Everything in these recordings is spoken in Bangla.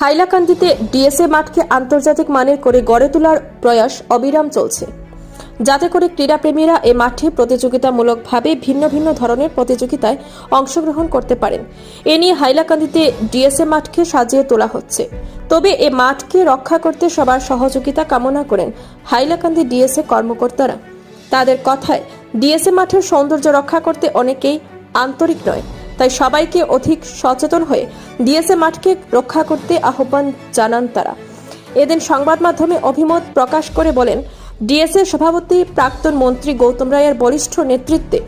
হাইলাকান্দিতে ডিএসএ মাঠকে আন্তর্জাতিক মানের করে গড়ে তোলার প্রয়াস অবিরাম চলছে। যাতে করে ক্রীড়াপ্রেমীরা এ মাঠে প্রতিযোগিতামূলকভাবে ভিন্ন ভিন্ন ধরনের প্রতিযোগিতায় অংশগ্রহণ করতে পারেন। এ নিয়ে হাইলাকান্দিতে ডিএসএ মাঠকে সাজিয়ে তোলা হচ্ছে। তবে এ মাঠকে রক্ষা করতে সবার সহযোগিতা কামনা করেন হাইলাকান্দি ডিএসএ কর্মকর্তারা। তাদের কথায়, ডিএসএ মাঠের সৌন্দর্য রক্ষা করতে অনেকেই আন্তরিক নয়। তাই সবাইকে অধিক সচেতন হয়ে ডিএসএ মাঠকে রক্ষা করতে আহ্বান জানান তারা। এদিন সংবাদ মাধ্যমে অভিমত প্রকাশ করে বলেন, ডিএসএ সভাপতি প্রাক্তন মন্ত্রী গৌতম রায়ের বরিষ্ঠ নেতৃত্বে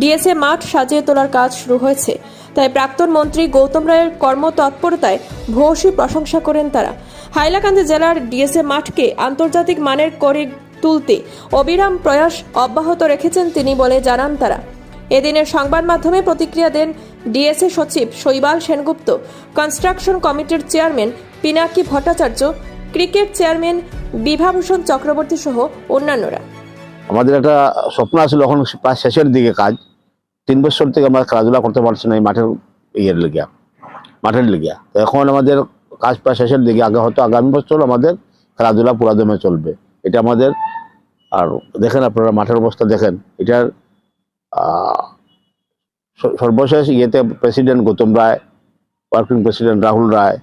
ডিএসএ মাঠ সাজিয়ে তোলার কাজ শুরু হয়েছে। তাই প্রাক্তন মন্ত্রী গৌতম রায়ের কর্মতৎপরতায় ভূয়সী প্রশংসা করেন তারা। হাইলাকান্দি জেলার ডিএসএ মাঠকে আন্তর্জাতিক মানের করে তুলতে অবিরাম প্রয়াস অব্যাহত রেখেছেন তিনি বলে জানান তারা। এদিনের সংবাদ মাধ্যমে প্রতিক্রিয়া দেন ডিএসএ সচিব শৈবাল সেনগুপ্ত। কনস্ট্রাকশন কমিটির chairman Pinaki Bhattacharya, cricket chairman Bibhabhushan Chakraborty সহ অন্যান্যরা। আমাদের একটা স্বপ্ন আছিল এখন প্রায় শেষের দিকে কাজ। তিন বছর থেকে আমরা খেলাধুলা করতে পারছি না এই মাঠের ইয়ের লেগিয়া মাঠের লেগিয়া তো এখন আমাদের কাজ প্রায় শেষের দিকে, আগে হয়তো আগামী বছর আমাদের খেলাধুলা পুরাদমে চলবে। এটা আমাদের, আর দেখেন আপনারা মাঠের অবস্থা দেখেন, এটার সর্বশেষ ইয়েতে president Gautam Roy working president Rahul Roy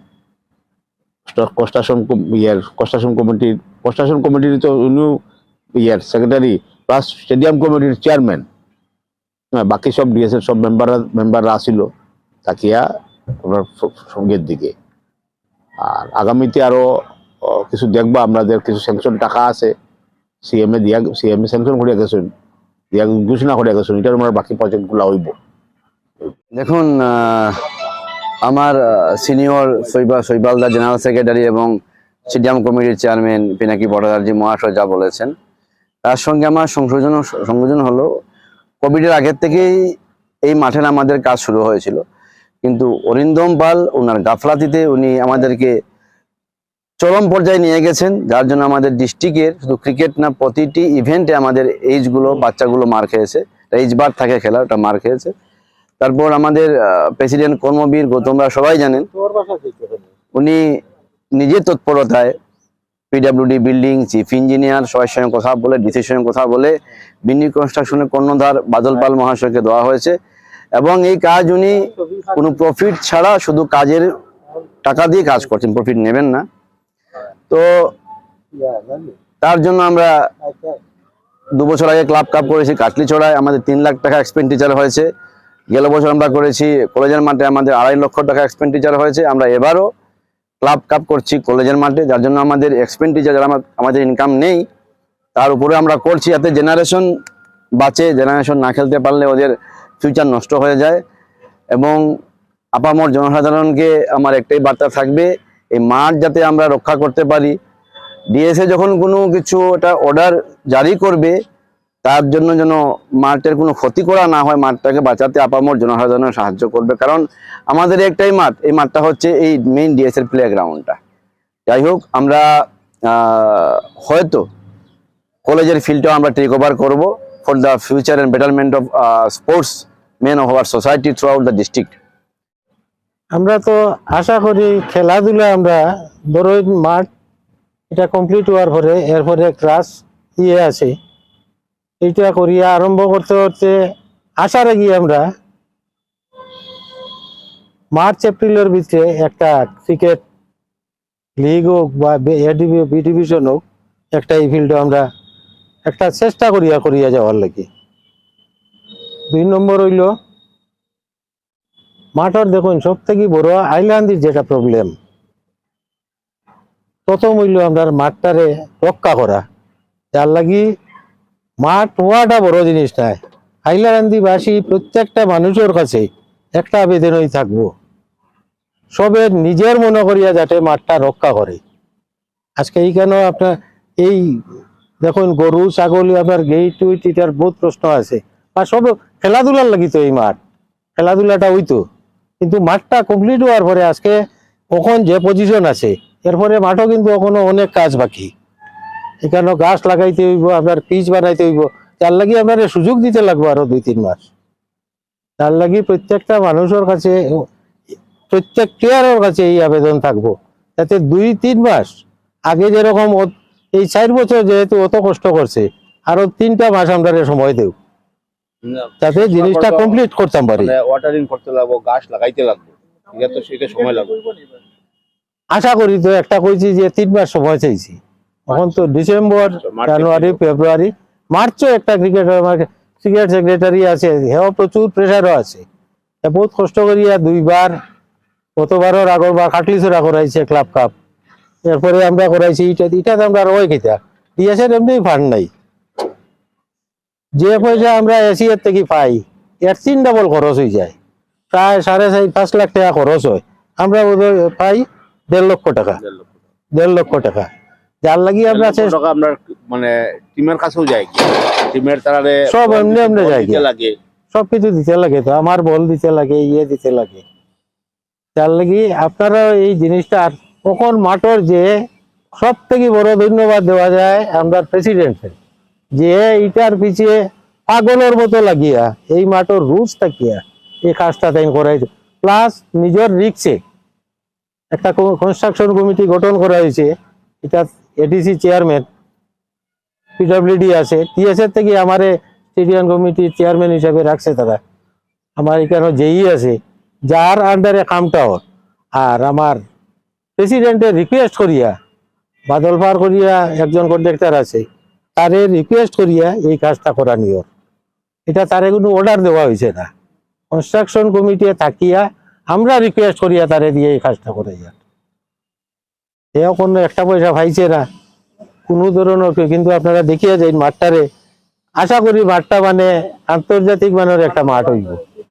construction ইয়ের কনস্ট্রাকশন কমিটির কনস্ট্রাকশন কমিটির তো উনিও ইয়ার সেক্রেটারি প্লাস স্টেডিয়াম কমিটির চেয়ারম্যান হ্যাঁ বাকি সব ডিএসএর সব মেম্বাররা মেম্বাররা আসিল তাকিয়া ওনার সঙ্গের দিকে। আর আগামীতে আরও ও, কিছু দেখবা আমাদের কিছু স্যাংশন টাকা আছে সিএমএ দিয়া সিএমএ স্যাংশন করিয়া গেছেন। ঘোষণা করে গেছেন, এটার আমার বাকি প্রজেক্টগুলো হইব। দেখুন আমার সিনিয়র শৈবাল শৈবালদা জেনারেল সেক্রেটারি এবং স্টেডিয়াম কমিটির চেয়ারম্যান পিনাকি ভট্টাচার্য মহাশয় যা বলেছেন, তার সঙ্গে আমার সংশোধন সংযোজন হলো কোভিডের আগের থেকেই এই মাঠের আমাদের কাজ শুরু হয়েছিল। কিন্তু অরিন্দম পাল ওনার গাফলাতিতে উনি আমাদেরকে চরম পর্যায়ে নিয়ে গেছেন যার জন্য আমাদের ডিস্ট্রিক্টের শুধু ক্রিকেট না প্রতিটি ইভেন্টে আমাদের এইজগুলো বাচ্চাগুলো মার খেয়েছে। এইজ বার থাকে খেলা ওটা মার খেয়েছে। তারপর আমাদের প্রেসিডেন্ট কর্মবীর গৌতমরা সবাই জানেন। উনি নিজের তৎপরতায় পিডাব্লিউডি বিল্ডিং চিফ ইঞ্জিনিয়ার সবার সঙ্গে কথা বলে ডিসির সঙ্গে কথা বলে বিন্নি কনস্ট্রাকশনের কর্ণধার বাদল পাল মহাশয়কে দেওয়া হয়েছে। এবং এই কাজ উনি কোনো প্রফিট ছাড়া শুধু কাজের টাকা দিয়ে কাজ করছেন প্রফিট নেবেন না। তো তার জন্য আমরা দু বছর আগে ক্লাব কাপ করেছি কাটলি ছড়ায় আমাদের তিন লাখ টাকা এক্সপেন্ডিচার হয়েছে। গেল বছর আমরা করেছি কলেজের মাঠে আমাদের আড়াই লক্ষ টাকা এক্সপেন্ডিচার হয়েছে। আমরা এবারও ক্লাব কাপ করছি কলেজের মাঠে যার জন্য আমাদের এক্সপেন্ডিচার যারা আমাদের ইনকাম নেই তার উপরে আমরা করছি যাতে জেনারেশন বাঁচে জেনারেশন না খেলতে পারলে ওদের ফিউচার নষ্ট হয়ে যায়। এবং আপামর জনসাধারণকে আমার একটাই বার্তা থাকবে এই মাঠ যাতে আমরা রক্ষা করতে পারি। ডিএসএ যখন কোনো কিছু একটা অর্ডার জারি করবে, তার জন্য যেন মাঠের কোনো ক্ষতি করা না হয়, মাঠটাকে বাঁচাতে আপামর জনসাধারণ সাহায্য করবে। কারণ আমাদের একটাই মাঠ, এই মাঠটা হচ্ছে এই মেইন ডিএসএর প্লে গ্রাউন্ডটা যাই হোক, আমরা হয়তো কলেজের ফিল্ডটাও আমরা টেক ওভার করব। For the future and betterment of sportsmen of our society throughout the district আমরা তো আশা করি খেলাধুলা আমরা এই মাঠ, এটা কমপ্লিট হওয়ার পরে, এরপরে ক্লাস ইয়ে আছে। এইটা করিয়া আরম্ভ করতে করতে আশা রাখি আমরা মার্চ, এপ্রিলের ভিতরে একটা ক্রিকেট লিগ হোক বা বি ডিভিশন হোক, একটা এই ফিল্ডে আমরা একটা চেষ্টা করিয়া করিয়া যাওয়ার লাগি। দুই নম্বর হইল মাঠের দেখুন সব থেকে বড় আইল্যান্ডের যেটা প্রবলেম প্রথম হইল আমরা মাঠটারে রক্ষা করা। যার লাগি মাঠ হওয়াটা বড় জিনিস নাই হাইলাকান্দিবাসী প্রত্যেকটা মানুষের কাছে একটা আবেদনই থাকব। সবে নিজের মনে করিয়া যাতে মাঠটা রক্ষা করে। আজকে এইখানেও আপনার এই দেখুন, গরু, ছাগল, আপনার গেইট উইট এটার বহুত প্রশ্ন আছে। বা সব খেলাধুলার লাগি তো এই মাঠ। খেলাধুলাটা হইতো। কিন্তু মাঠটা কমপ্লিট হওয়ার পরে আজকে এখন যে পজিশন আছে, এরপরে মাঠও কিন্তু এখনও অনেক কাজ বাকি। এখানে গাছ লাগাইতে হইব, আপনার পিচ বানাইতে হইব। তার লাগি আপনার সুযোগ দিতে লাগবো আরও দুই তিন মাস। তার লাগি প্রত্যেকটা মানুষের কাছে, প্রত্যেক প্লেয়ারের কাছে এই আবেদন থাকব। যাতে দুই তিন মাস আগে যেরকম এই চার বছর যেহেতু অত কষ্ট করছে, আরও তিনটা মাস আমরা সময় দেব। যাতে জিনিসটা কমপ্লিট করতাম পারি ওয়াটারিং করতে লাগবো গাছ লাগাইতে লাগবে। এটা তো সেটা সময় লাগবে। আশা করি তো একটা কইছি যে তিন মাস সময় চাইছি। এখন তো ডিসেম্বর জানুয়ারি ফেব্রুয়ারি মার্চও একটা ক্রিকেটার ক্রিকেট সেক্রেটারি আছে হেও প্রচুর প্রেশারও আছে। বহুত কষ্ট করিয়া দুইবার কতবারও গতবারও আগরবার খাটলিছরা করাইছে ক্লাব কাপ এরপরে আমরা করাইছি ইটা ইটাতে আমরা ওই খেতা। দিয়েছে এমনি ফান্ড নাই। যে পয়সা আমরা এসিয়ার থেকে পাই এর তিন ডাবল খরচ হয়ে যায়। প্রায় সাড়ে চার পাঁচ লাখ টাকা খরচ হয়। আমরা পাই দেড় লক্ষ টাকা। দেড় লক্ষ টাকা। যার লাগি আমরা আপনার মানে টিমের কাছেও যায় টিমের তারারে সব এমনি এমনি যায় দিতে কি? লাগে দিতে লাগে তো আমার বল দিতে লাগে ইয়ে দিতে লাগে। তার লাগি আপনারা এই জিনিসটা কখন মাঠের যে সব থেকে বড় ধন্যবাদ দেওয়া যায় আমরা প্রেসিডেন্টের যে এইটার পিছিয়ে পাগলের মতো লাগিয়া, এই মাঠের রুলস থাকিয়া এই কাজটা তাই করাই প্লাস নিজের রিক্সে একটা কনস্ট্রাকশন কমিটি গঠন করা হয়েছে এটা এডিসি চেয়ারম্যান পিডব্লিউডি আছে। টিএসএর থেকে আমারে স্টেডিয়াম কমিটির চেয়ারম্যান হিসাবে রাখছে তারা। আমার এখানে যেই আছে, যার আন্ডারে কামটা ওর আর আমার প্রেসিডেন্টের রিকোয়েস্ট করিয়া, বাদল পার করিয়া একজন কন্ট্রাক্টর আছে। তারে রিকোয়েস্ট করিয়া এই কাজটা করা নিয়র এটা তারে কোনো অর্ডার দেওয়া হয়েছে না। কনস্ট্রাকশন কমিটি থাকিয়া আমরা রিকোয়েস্ট করিয়া তারে দিয়ে এই কাজটা করে যান এও কোনো একটা পয়সা পাইছে না। কোনো ধরনের কিন্তু আপনারা দেখিয়া যাই মাঠটারে। আশা করি মাঠটা মানে আন্তর্জাতিক মানের একটা মাঠ হইব।